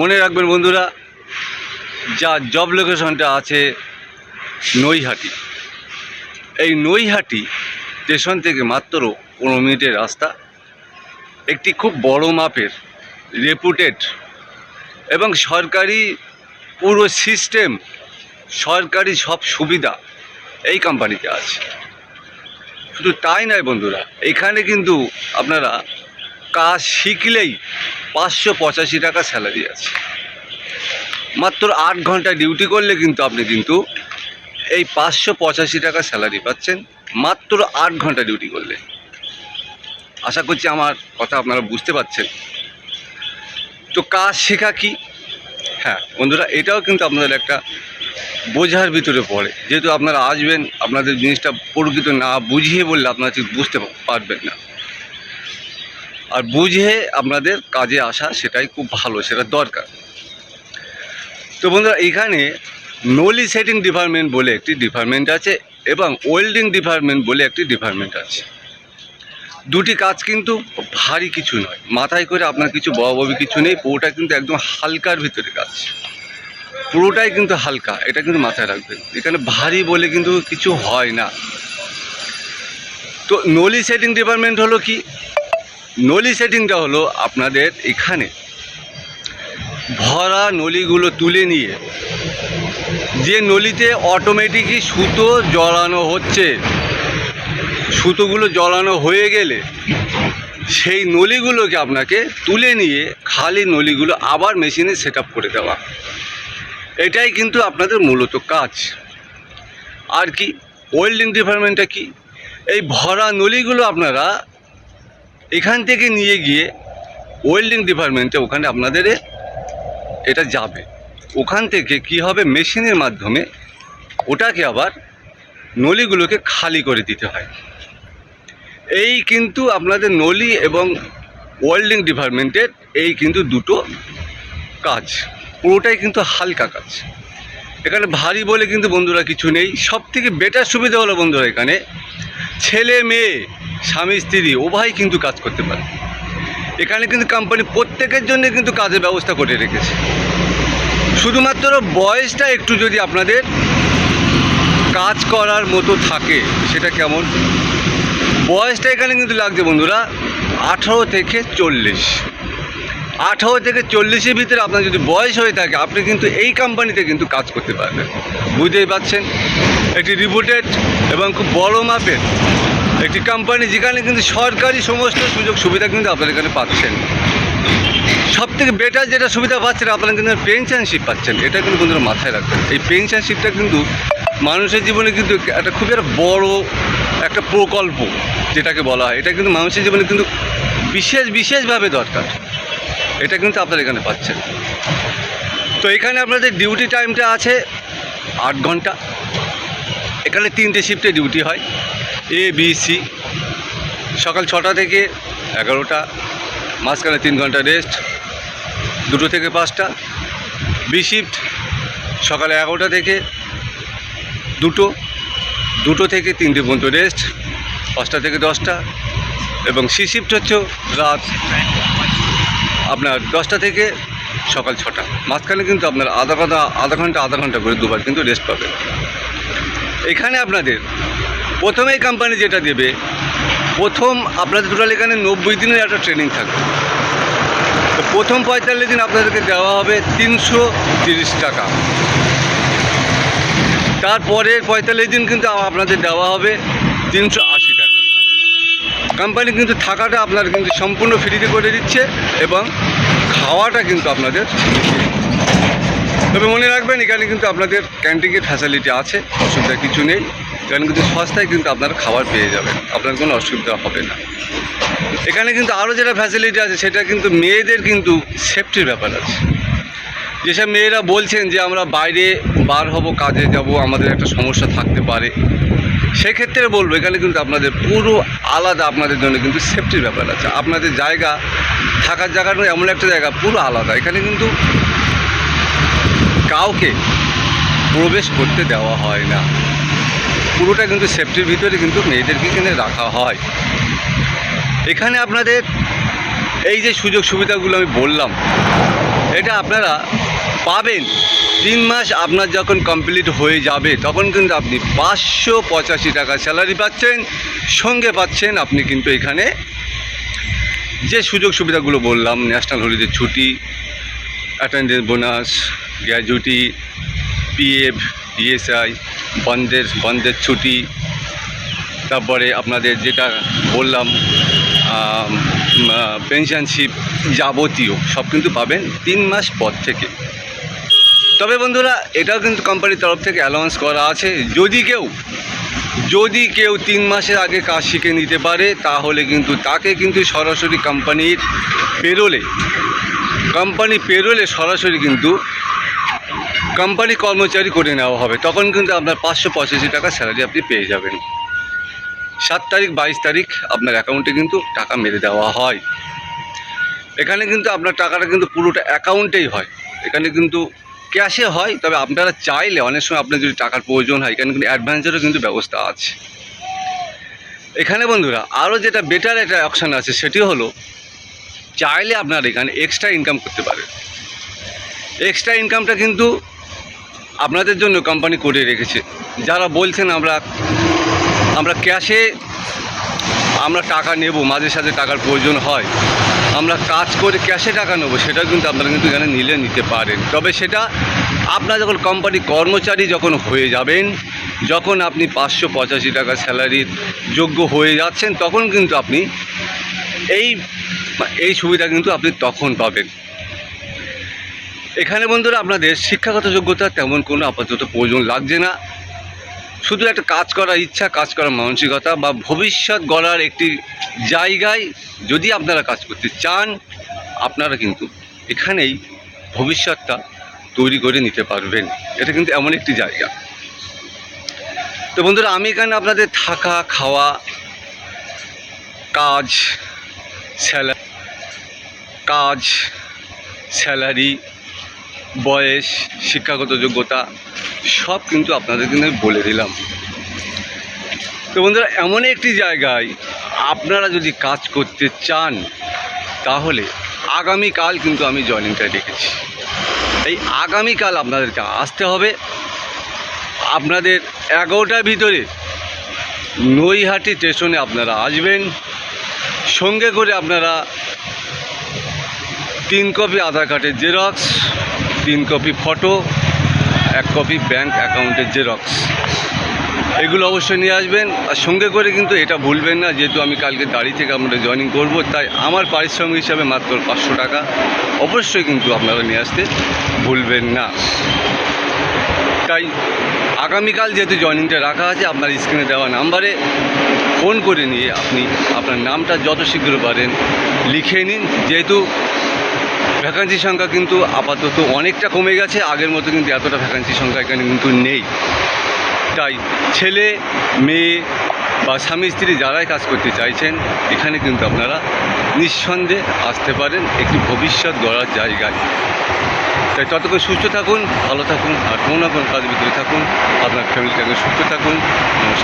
মনে রাখবেন বন্ধুরা, যা জব লোকেশনটা আছে নৈহাটি। এই নৈহাটি স্টেশন থেকে মাত্র পনেরো মিনিটের রাস্তা। একটি খুব বড় মাপের রেপুটেড এবং সরকারি পুরো সিস্টেম সরকারি সব সুবিধা এই কোম্পানিতে আছে। শুধু তাই নয় বন্ধুরা, এখানে কিন্তু আপনারা কাজ শিখলেই পাঁচশো পঁচাশি টাকা স্যালারি আছে। মাত্র আট ঘণ্টা ডিউটি করলে কিন্তু আপনি কিন্তু এই পাঁচশো পঁচাশি টাকা স্যালারি পাচ্ছেন। মাত্র আট ঘণ্টা ডিউটি করলে। আশা করছি আমার কথা আপনারা বুঝতে পারছেন। তো কাজ শেখা কি? হ্যাঁ বন্ধুরা, এটাও কিন্তু আপনাদের একটা বোঝার ভিতরে পড়ে। যেহেতু আপনারা আসবেন, আপনাদের জিনিসটা প্রকৃত না বুঝিয়ে বললে আপনারা ঠিক বুঝতে পারবেন না। আর বুঝে আপনাদের কাজে আসা সেটাই খুব ভালো, সেটা দরকার। তো বন্ধুরা, এখানে নলি সেটিং ডিপার্টমেন্ট বলে একটি ডিপার্টমেন্ট আছে এবং ওয়েল্ডিং ডিপার্টমেন্ট বলে একটি ডিপার্টমেন্ট আছে। দুটি কাজ কিন্তু ভারী কিছু নয়। মাথায় করে আপনার কিছু বড় কিছু নেই, পুরোটা কিন্তু একদম হালকার ভিতরে কাজ। পুরোটাই কিন্তু হালকা, এটা কিন্তু মাথায় রাখবেন। এখানে ভারী বলে কিন্তু কিছু হয় না। তো নলি সেটিং ডিপার্টমেন্ট হলো কি? নলি সেটিংটা হলো আপনাদের এখানে। ভরা নলিগুলো তুলে নিয়ে, যে নলিতে অটোমেটিকই সুতো জড়ানো হচ্ছে, সুতোগুলো জড়ানো হয়ে গেলে সেই নলিগুলোকে আপনাকে তুলে নিয়ে খালি নলিগুলো আবার মেশিনে সেট করে দেওয়া। এটাই কিন্তু আপনাদের মূলত কাজ। আর কি ওয়েল্ডিং ডিপার্টমেন্টটা কি? এই ভরা নলিগুলো আপনারা এখান থেকে নিয়ে গিয়ে ওয়েল্ডিং ডিপার্টমেন্টে ওখানে আপনাদের এটা যাবে। ওখান থেকে কি হবে? মেশিনের মাধ্যমে ওটাকে আবার নলিগুলোকে খালি করে দিতে হয়। এই কিন্তু আপনাদের নলি এবং ওয়েল্ডিং ডিপার্টমেন্টের এই কিন্তু দুটো কাজ। পুরোটাই কিন্তু হালকা কাজ। এখানে ভারী বলে কিন্তু বন্ধুরা কিছু নেই। সব থেকে বেটার সুবিধা হলো বন্ধুরা এখানে ছেলে মেয়ে স্বামী, স্ত্রী উভয় কিন্তু কাজ করতে পারে। এখানে কিন্তু কোম্পানি প্রত্যেকের জন্য কিন্তু কাজের ব্যবস্থা করে রেখেছে। শুধুমাত্র বয়সটা একটু যদি আপনাদের কাজ করার মতো থাকে, সেটা কেমন? বয়সটা এখানে কিন্তু লাগছে বন্ধুরা, আঠারো থেকে চল্লিশ। আঠারো থেকে চল্লিশের ভিতরে আপনার যদি বয়স হয়ে থাকে, আপনি কিন্তু এই কোম্পানিতে কিন্তু কাজ করতে পারবেন। বুঝতেই পারছেন? একটি রিপোর্টেড এবং খুব বড় মাপের। একটি কোম্পানি যেখানে কিন্তু সরকারি সমস্ত সুযোগ সুবিধা কিন্তু আপনারা এখানে পাচ্ছেন। সব থেকে বেটার যেটা সুবিধা পাচ্ছেন, আপনারা কিন্তু পেনশনশিপ পাচ্ছেন। এটা কিন্তু বন্ধুরা মাথায় রাখবেন। এই পেনশনশিপটা কিন্তু মানুষের জীবনে কিন্তু একটা খুবই একটা বড় একটা প্রকল্প, যেটাকে বলা হয়। এটা কিন্তু মানুষের জীবনে কিন্তু বিশেষ, বিশেষভাবে দরকার। এটা কিন্তু আপনারা এখানে পাচ্ছেন। তো এখানে আপনাদের ডিউটি টাইমটা আছে আট ঘণ্টা। এখানে তিনটে শিফটে ডিউটি হয়। এ বি সি সকাল ছটা থেকে এগারোটা, মাঝখানে তিন ঘণ্টা রেস্ট দুটো থেকে পাঁচটা। বি শিফট সকালে এগারোটা থেকে দুটো দুটো থেকে তিনটে পর্যন্ত রেস্ট পাঁচটা থেকে দশটা। এবং সি শিফট হচ্ছে রাত আপনার দশটা থেকে সকাল ছটা। মাঝখানে কিন্তু আপনার আধা ঘণ্টা আধা ঘণ্টা আধা ঘণ্টা করে দুবার কিন্তু রেস্ট পাবেন। এখানে আপনাদের প্রথমেই কোম্পানি যেটা দেবে, প্রথম আপনাদের টোটাল এখানে নব্বই দিনের একটা ট্রেনিং থাকবে। তো প্রথম পঁয়তাল্লিশ দিন আপনাদেরকে দেওয়া হবে তিনশো তিরিশ টাকা। তারপরে পঁয়তাল্লিশ দিন কিন্তু আপনাদের দেওয়া হবে তিনশো আশি টাকা। কোম্পানি কিন্তু থাকাটা আপনার কিন্তু সম্পূর্ণ ফ্রিতে করে দিচ্ছে এবং খাওয়াটা কিন্তু আপনাদের তবে মনে রাখবেন, এখানে কিন্তু আপনাদের ক্যান্টিনের ফ্যাসিলিটি আছে অসুবিধা কিছু নেই। এখানে কিন্তু সস্তায় কিন্তু আপনার খাবার পেয়ে যাবেন। আপনার কোনো অসুবিধা হবে না। এখানে কিন্তু আরও যেটা ফ্যাসিলিটি আছে, সেটা কিন্তু মেয়েদের কিন্তু সেফটির ব্যাপার আছে। যেসব মেয়েরা বলছেন যে আমরা বাইরে বার হব, কাজে যাব, আমাদের একটা সমস্যা থাকতে পারে, সেক্ষেত্রে বলব, এখানে কিন্তু আপনাদের পুরো আলাদা আপনাদের জন্য কিন্তু সেফটির ব্যাপার আছে। আপনাদের জায়গা, থাকার জায়গাটা এমন একটা জায়গা, পুরো আলাদা। এখানে কিন্তু কাউকে প্রবেশ করতে দেওয়া হয় না। পুরোটা কিন্তু সেফটির ভিতরে কিন্তু মেয়েদেরকে কিনে রাখা হয়। এখানে আপনাদের এই যে সুযোগ সুবিধাগুলো আমি বললাম, এটা আপনারা পাবেন। তিন মাস আপনার যখন কমপ্লিট হয়ে যাবে, তখন কিন্তু আপনি পাঁচশো পঁচাশি টাকা স্যালারি পাচ্ছেন। সঙ্গে পাচ্ছেন আপনি কিন্তু এখানে যে সুযোগ সুবিধাগুলো বললাম ন্যাশনাল হলিডে ছুটি attendance bonus gratuity PF ESI বন্ধের বন্ধের ছুটি, তারপরে আপনাদের যেটা বললাম পেনশনশিপ যাবতীয়, সব কিন্তু পাবেন তিন মাস পর থেকে। তবে বন্ধুরা, এটাও কিন্তু কোম্পানির তরফ থেকে অ্যালাউন্স করা আছে। যদি কেউ যদি কেউ তিন মাসের আগে কাজ শিখে নিতে পারে, তাহলে কিন্তু তাকে কিন্তু সরাসরি কোম্পানির পেরোলে কোম্পানি পেরোলে সরাসরি কিন্তু কোম্পানি কর্মচারী করে নেওয়া হবে, তখন কিন্তু আপনার পাঁচশো পঁচাশি টাকা স্যালারি আপনি পেয়ে যাবেন। সাত তারিখ, বাইশ তারিখ আপনার অ্যাকাউন্টে কিন্তু টাকা মেরে দেওয়া হয়। এখানে কিন্তু আপনার টাকাটা কিন্তু পুরোটা অ্যাকাউন্টেই হয়। এখানে কিন্তু ক্যাশে হয়, তবে আপনারা চাইলে অনেক সময় আপনার যদি টাকার প্রয়োজন হয়, এখানে কিন্তু অ্যাডভান্সেরও কিন্তু ব্যবস্থা আছে। এখানে বন্ধুরা, আরও যেটা বেটার একটা অপশান আছে, সেটি হলো চাইলে আপনার এখানে এক্সট্রা ইনকাম করতে পারেন। এক্সট্রা ইনকামটা কিন্তু আপনাদের জন্য কোম্পানি করে রেখেছে। যারা বলছেন আমরা আমরা ক্যাশে আমরা টাকা নেব, মাঝে সাঝে টাকার প্রয়োজন হয়। আমরা কাজ করে ক্যাশে টাকা নেব সেটা কিন্তু আপনারা কিন্তু এখানে নিলে নিতে পারেন। তবে সেটা আপনার যখন কোম্পানি কর্মচারী যখন হয়ে যাবেন, যখন আপনি পাঁচশো পঁচাশি টাকা স্যালারির যোগ্য হয়ে যাচ্ছেন, তখন কিন্তু আপনি এই এই সুবিধা কিন্তু আপনি তখন পাবেন। এখানে বন্ধুরা আপনাদের শিক্ষাগত যোগ্যতা তেমন কোনো আপাতত প্রয়োজন লাগছে না। শুধু একটা কাজ করার ইচ্ছা, কাজ করার মানসিকতা বা ভবিষ্যৎ গড়ার একটি জায়গায় যদি আপনারা কাজ করতে চান, আপনারা কিন্তু এখানেই ভবিষ্যৎটা তৈরি করে নিতে পারবেন। এটা কিন্তু এমন একটি জায়গা। তো বন্ধুরা, আমি এখানে আপনাদের থাকা, খাওয়া, কাজ স্যালারি কাজ, স্যালারি বয়স, শিক্ষাগত যোগ্যতা, সব কিন্তু আপনাদের কিন্তু বলে দিলাম। তো বন্ধুরা, এমন একটি জায়গায় আপনারা যদি কাজ করতে চান, তাহলে আগামীকাল কিন্তু আমি জয়েনিংটা রেখেছি। এই আগামীকাল আপনাদেরকে আসতে হবে। আপনাদের এগারোটার ভিতরে নৈহাটি স্টেশনে আপনারা আসবেন। সঙ্গে করে আপনারা তিন কপি আধার কার্ডের জেরক্স তিন কপি ফটো এক কপি ব্যাংক অ্যাকাউন্টের জেরক্স এগুলো অবশ্যই নিয়ে আসবেন, আর সঙ্গে করে কিন্তু এটা ভুলবেন না, যেহেতু আমি কালকে গাড়ি থেকে আপনারা জয়েনিং করব, তাই আমার পারিশ্রমিক হিসাবে মাত্র পাঁচশো টাকা। অবশ্যই কিন্তু আপনারা নিয়ে আসতে ভুলবেন না। তাই আগামীকাল যেহেতু জয়েনিংটা রাখা আছে, আপনার স্ক্রিনে দেওয়া নাম্বারে ফোন করে নিয়ে আপনি আপনার নামটা যত শীঘ্র পারেন লিখে নিন। যেহেতু ভ্যাকান্সি সংখ্যা কিন্তু আপাতত অনেকটা কমে গেছে। আগের মতো কিন্তু এতটা ভ্যাকান্সি সংখ্যা এখানে কিন্তু নেই। তাই ছেলে, মেয়ে বা স্বামী, স্ত্রী যারাই কাজ করতে চাইছেন, এখানে কিন্তু আপনারা নিঃসন্দেহে আসতে পারেন একটি ভবিষ্যৎ গড়ার জায়গায়। তাই ততক্ষণ সুস্থ থাকুন, ভালো থাকুন, আর কোনো না কোনো কাজের ভিতরে থাকুন। আপনার ফ্যামিলিটাকে সুস্থ থাকুন। নমস্কার।